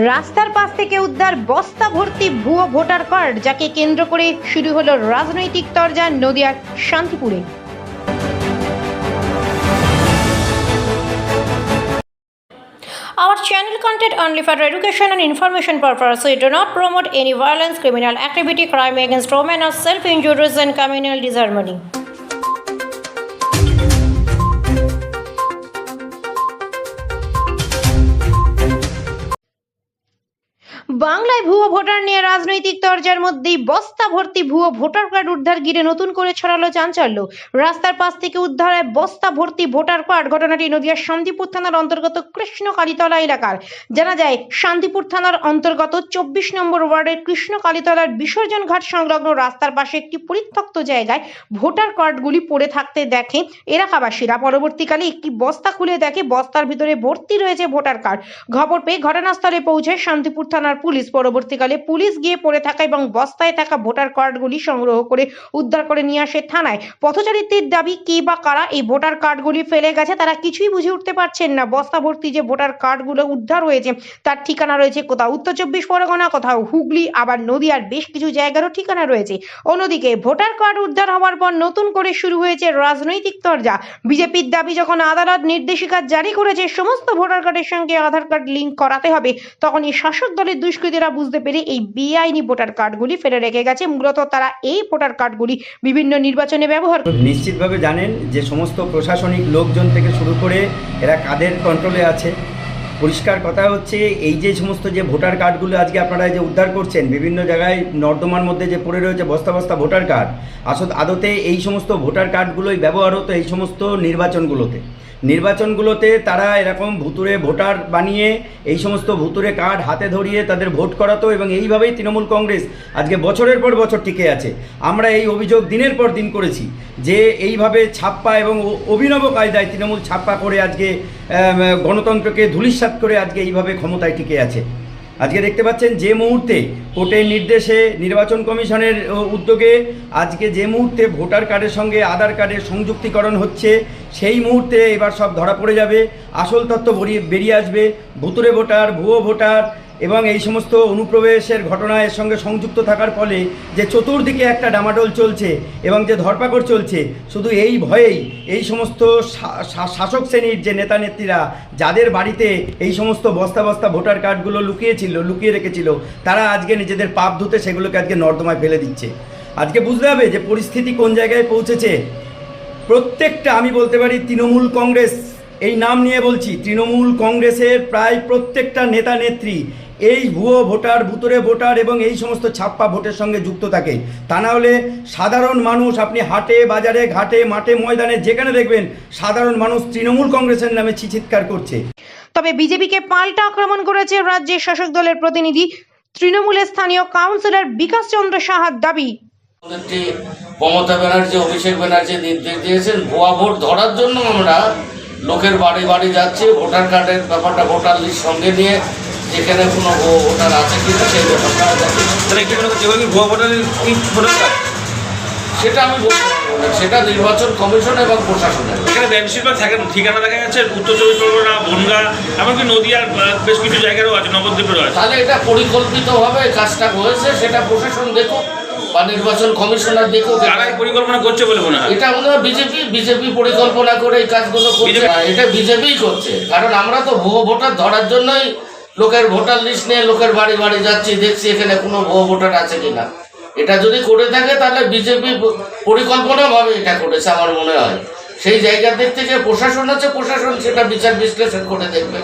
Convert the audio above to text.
রাস্তার পাশ থেকে উদ্ধার বস্তা ভর্তি ভুয়ো ভোটার কার্ড যাকে কেন্দ্র করে শুরু হলো রাজনৈতিক তরজা নদিয়ার শান্তিপুরে Our channel content only for education and information purpose. We do not promote any violence, criminal activity, crime against women, or self-injuries and communal disharmony. বাংলায় ভুয়ো ভোটার নিয়ে রাজনৈতিক তরজার মধ্যেই বস্তা ভর্তি ভুয়ো ভোটার কার্ড উদ্ধার ঘিরে নতুন করে ছড়ালো চাঞ্চল্য। রাস্তার পাশ থেকে উদ্ধার হয় বস্তা ভর্তি ভোটার কার্ড। ঘটনাটি নদিয়ার শান্তিপুর থানার অন্তর্গত কৃষ্ণ কালীতলা এলাকার। জানা যায়, শান্তিপুর থানার অন্তর্গত চব্বিশ নম্বর ওয়ার্ডের কৃষ্ণ কালীতলার বিসর্জন ঘাট সংলগ্ন রাস্তার পাশে একটি পরিত্যক্ত জায়গায় ভোটার কার্ডগুলি পড়ে থাকতে দেখে এলাকাবাসীরা। পরবর্তীকালে একটি বস্তা খুলে দেখে বস্তার ভিতরে ভর্তি রয়েছে ভোটার কার্ড। খবর পেয়ে ঘটনাস্থলে পৌঁছে শান্তিপুর থানার পুলিশ পরবর্তীকালে পুলিশ গিয়ে পড়ে থাকা এবং বস্তায় থাকা ভোটার কার্ডগুলি সংগ্রহ করে উদ্ধার করে নিয়ে আসে থানায়। পথচারীদের দাবি, কে বা কারা এই ভোটার কার্ডগুলি ফেলে গেছে তারা কিছুই বুঝে উঠতে পারছেন না। বস্তা ভর্তি যে ভোটার কার্ডগুলো উদ্ধার হয়েছে, তার ঠিকানা রয়েছে কোথাও উত্তর চব্বিশ পরগনা, কোথাও হুগলি, আবার নদিয়ার বেশ কিছু জায়গারও ঠিকানা রয়েছে। অন্যদিকে ভোটার কার্ড উদ্ধার হওয়ার পর নতুন করে শুরু হয়েছে রাজনৈতিক তরজা। বিজেপির দাবি, যখন আদালত নির্দেশিকা জারি করেছে, সমস্ত ভোটার কার্ডের সঙ্গে আধার কার্ড লিঙ্ক করাতে হবে তখন এই শাসক দলের দুষ্কৃতীরা বুঝতে পেরে এই বেআইনি ভোটার কার্ডগুলি ফেলে রেখে গেছে। মূলত তারা এই ভোটার কার্ডগুলি বিভিন্ন নির্বাচনে ব্যবহার নিশ্চিতভাবে জানেন যে সমস্ত প্রশাসনিক লোকজন থেকে শুরু করে এরা কাদের কন্ট্রোলে আছে। পরিষ্কার কথা হচ্ছে এই যে সমস্ত যে ভোটার কার্ডগুলো আজকে আপনারা যে উদ্ধার করছেন, বিভিন্ন জায়গায় নর্দমার মধ্যে যে পড়ে রয়েছে বস্তা বস্তা ভোটার কার্ড, আসল আদতে এই সমস্ত ভোটার কার্ডগুলোই ব্যবহার হতো এই সমস্ত নির্বাচনগুলোতে। নির্বাচনগুলোতে তারা এরকম ভুতুরে ভোটার বানিয়ে এই সমস্ত ভুতুরে কার্ড হাতে ধরিয়ে তাদের ভোট করাতো এবং এইভাবেই তৃণমূল কংগ্রেস আজকে বছরের পর বছর টিকে আছে। আমরা এই অভিযোগ দিনের পর দিন করেছি যে এইভাবে ছাপ্পা এবং অভিনব কায়দায় তৃণমূল ছাপ্পা করে আজকে গণতন্ত্রকে ধুলিস্বাত করে আজকে এইভাবে ক্ষমতায় টিকে আছে। আজকে দেখতে পাচ্ছেন যে মুহূর্তে কোর্টের নির্দেশে নির্বাচন কমিশনের উদ্যোগে আজকে যে মুহূর্তে ভোটার কার্ডের সঙ্গে আধার কার্ডের সংযুক্তিকরণ হচ্ছে, সেই মুহূর্তে এবার সব ধরা পড়ে যাবে। আসল তথ্য বেরিয়ে- আসবে। ভুতুরে ভোটার, ভুয়ো ভোটার এবং এই সমস্ত অনুপ্রবেশের ঘটনা এর সঙ্গে সংযুক্ত থাকার ফলে যে চতুর্দিকে একটা ডামাডোল চলছে এবং যে ধরপাকড় চলছে, শুধু এই ভয়েই এই সমস্ত শাসক শ্রেণির যে নেতা নেত্রীরা যাদের বাড়িতে এই সমস্ত বস্তা বস্তা ভোটার কার্ডগুলো লুকিয়েছিল, লুকিয়ে রেখেছিল, তারা আজকে নিজেদের পাপ ধুতে সেগুলোকে আজকে নর্দমায় ফেলে দিচ্ছে। আজকে বুঝতে হবে যে পরিস্থিতি কোন জায়গায় পৌঁছেছে। প্রত্যেকটা আমি বলতে পারি তৃণমূল কংগ্রেস এই নাম নিয়ে বলছি তৃণমূল কংগ্রেসের প্রায় প্রত্যেকটা নেতা নেত্রী এই ভুয়ো ভোটার ভুতুরে ভোটার এবং এই সমস্ত ছাপ্পা ভোটের সঙ্গে যুক্ত থাকে। তা না হলে সাধারণ মানুষ আপনি হাটে বাজারে ঘাটে মাঠে ময়দানে যেখানে দেখবেন সাধারণ মানুষ তৃণমূল কংগ্রেসের নামে চিৎকার করছে। তবে বিজেপিকে পাল্টা আক্রমণ করেছে রাজ্যের শাসক দলের প্রতিনিধি তৃণমূলের স্থানীয় কাউন্সিলর বিকাশ চন্দ্র সাহার দাবি। মমতা ব্যানার্জি অভিষেক ব্যানার্জি নির্দেশ দিয়েছেন ভুয়া ভোট ধরার জন্য আমরা লোকের বাড়ি বাড়ি যাচ্ছে ভোটার কার্ডের ব্যাপারটা ভোটার লিস্ট সঙ্গে নিয়ে যেখানে কোনো ভোটার আছে কিনা সেই ব্যাপারটা সেটা আমি বলতে সেটা নির্বাচন কমিশন এবং প্রশাসনের। এখানে বেশিরভাগ থাকে ঠিকানা দেখা যাচ্ছে উত্তর চব্বিশ পরগনা বনগা এমনকি নদীয়ার বেশ কিছু জায়গারও আছে নবদ্বীপেরও আছে। তাহলে এটা পরিকল্পিতভাবে কাজটা হয়েছে সেটা প্রশাসন দেখুক। বা নির্বাচন কমিশনার দেখুক কারা এই পরিকল্পনা করছে বলে মনে হয়। এটা মনে হয় বিজেপি বিজেপি পরিকল্পনা করে এই কাজগুলো করছে। এটা বিজেপিই করছে। কারণ আমরা তো ভুয়ো ভোটার ধরার জন্যই লোকের ভোটার লিস্ট নিয়ে লোকের বাড়ি বাড়ি যাচ্ছি দেখছি এখানে কোনো ভুয়ো ভোটার আছে কিনা। এটা যদি করে থাকে তাহলে বিজেপি পরিকল্পনাভাবে এটা করেছে আমার মনে হয়। সেই জায়গার দিক থেকে প্রশাসন আছে প্রশাসন সেটা বিচার বিশ্লেষণ করে দেখবে।